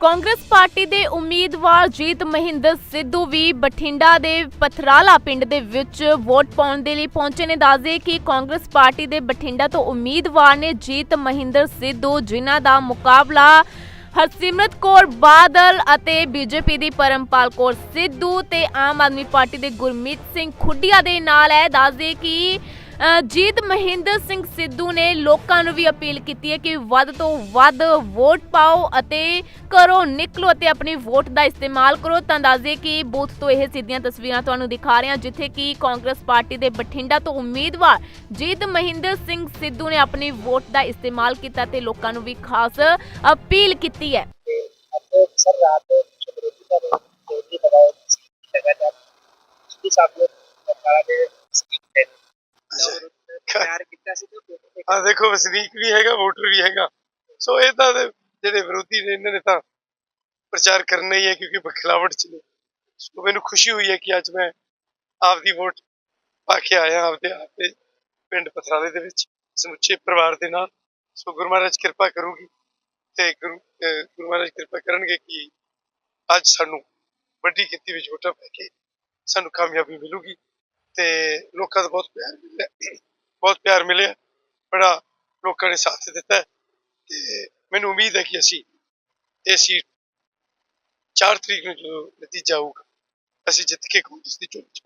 Congress party ਦੇ ਉਮੀਦਵਾਰ ਜੀਤ ਮਹਿੰਦਰ ਸਿੱਧੂ ਵੀ ਬਠਿੰਡਾ ਦੇ ਪਥਰਾਲਾ ਪਿੰਡ ਦੇ ਵਿੱਚ ਵੋਟ ਪਾਉਣ ਦੇ ਲਈ ਪਹੁੰਚੇ ਨੇ। ਦੱਸਦੇ ਕਿ ਕਾਂਗਰਸ ਪਾਰਟੀ ਦੇ ਬਠਿੰਡਾ ਤੋਂ ਉਮੀਦਵਾਰ ਨੇ ਜੀਤ ਮਹਿੰਦਰ ਸਿੱਧੂ, ਜਿਨ੍ਹਾਂ ਦਾ ਮੁਕਾਬਲਾ ਹਰਸਿਮਰਤ ਕੌਰ ਬਾਦਲ ਅਤੇ ਬੀਜੇਪੀ ਦੀ ਪਰਮਪਾਲ ਕੌਰ ਸਿੱਧੂ ਤੇ ਆਮ ਆਦਮੀ ਪਾਰਟੀ ਦੇ ਗੁਰਮੀਤ ਸਿੰਘ ਖੁੱਡੀਆ ਦੇ ਨਾਲ ਹੈ। ਦੱਸਦੇ ਕਿ ਜੀਤ ਮਹਿੰਦਰ ਸਿੰਘ ਸਿੱਧੂ ਨੇ ਲੋਕਾਂ ਨੂੰ ਵੀ ਅਪੀਲ ਕੀਤੀ ਹੈ ਕਿ ਵੱਧ ਤੋਂ ਵੱਧ ਵੋਟ ਪਾਓ ਅਤੇ ਕਰੋ ਨਿਕਲੋ ਅਤੇ ਆਪਣੀ ਵੋਟ ਦਾ ਇਸਤੇਮਾਲ ਕਰੋ। ਤਾਂ ਦੱਸਦੇ ਕਿ ਬੂਥ ਤੋਂ ਇਹ ਸਿੱਧੀਆਂ ਤਸਵੀਰਾਂ ਤੁਹਾਨੂੰ ਦਿਖਾ ਰਹੇ ਹਾਂ, ਜਿੱਥੇ ਕਿ ਕਾਂਗਰਸ ਪਾਰਟੀ ਦੇ ਬਠਿੰਡਾ ਤੋਂ ਉਮੀਦਵਾਰ ਜੀਤ ਮਹਿੰਦਰ ਸਿੰਘ ਸਿੱਧੂ ਨੇ ਆਪਣੀ ਵੋਟ ਦਾ ਇਸਤੇਮਾਲ ਕੀਤਾ ਤੇ ਲੋਕਾਂ ਨੂੰ ਵੀ ਖਾਸ ਅਪੀਲ ਕੀਤੀ ਹੈ। ਸਰਕਾਰ ਦੇ ਤਿਆਰ ਕੀਤਾ ਸੀ ਤੇ ਆ ਦੇਖੋ, ਵਸਨੀਕ ਵੀ ਹੈਗਾ, ਵੋਟਰ ਵੀ ਹੈਗਾ। ਸੋ ਇਹ ਤਾਂ ਜਿਹੜੇ ਵਿਰੋਧੀ ਨੇ, ਇਹਨਾਂ ਨੇ ਤਾਂ ਪ੍ਰਚਾਰ ਕਰਨਾ ਹੀ ਹੈ ਕਿਉਂਕਿ ਬਖਲਾਵਟ ਚ ਨੇ। ਸੋ ਮੈਨੂੰ ਖੁਸ਼ੀ ਹੋਈ ਹੈ ਕਿ ਅੱਜ ਮੈਂ ਆਪਦੀ ਵੋਟ ਪਾ ਕੇ ਆਇਆ ਆਪਦੇ ਆਪਦੇ ਪਿੰਡ ਪਥਰਾਲੇ ਦੇ ਵਿੱਚ, ਸਮੁੱਚੇ ਪਰਿਵਾਰ ਦੇ ਨਾਲ। ਸੋ ਗੁਰੂ ਮਹਾਰਾਜ ਕਿਰਪਾ ਕਰੂਗੀ ਤੇ ਗੁਰੂ ਗੁਰੂ ਮਹਾਰਾਜ ਕਿਰਪਾ ਕਰਨਗੇ ਕਿ ਅੱਜ ਸਾਨੂੰ ਵੱਡੀ ਗਿਣਤੀ ਵਿੱਚ ਵੋਟਾਂ ਪੈ ਕੇ ਸਾਨੂੰ ਕਾਮਯਾਬੀ ਮਿਲੂਗੀ ਤੇ ਲੋਕਾਂ ਦਾ ਬਹੁਤ ਪਿਆਰ ਮਿਲਿਆ। ਬਹੁਤ ਪਿਆਰ ਮਿਲਿਆ, ਬੜਾ ਲੋਕਾਂ ਨੇ ਸਾਥ ਦਿੱਤਾ ਹੈ ਤੇ ਮੈਨੂੰ ਉਮੀਦ ਹੈ ਕਿ ਅਸੀਂ ਇਹ ਸੀਟ 4 ਤਰੀਕ ਨੂੰ ਜਦੋਂ ਨਤੀਜਾ ਆਊਗਾ, ਅਸੀਂ ਜਿੱਤ ਕੇ ਕਾਂਗਰਸ ਦੀ ਚੋਣ ਚ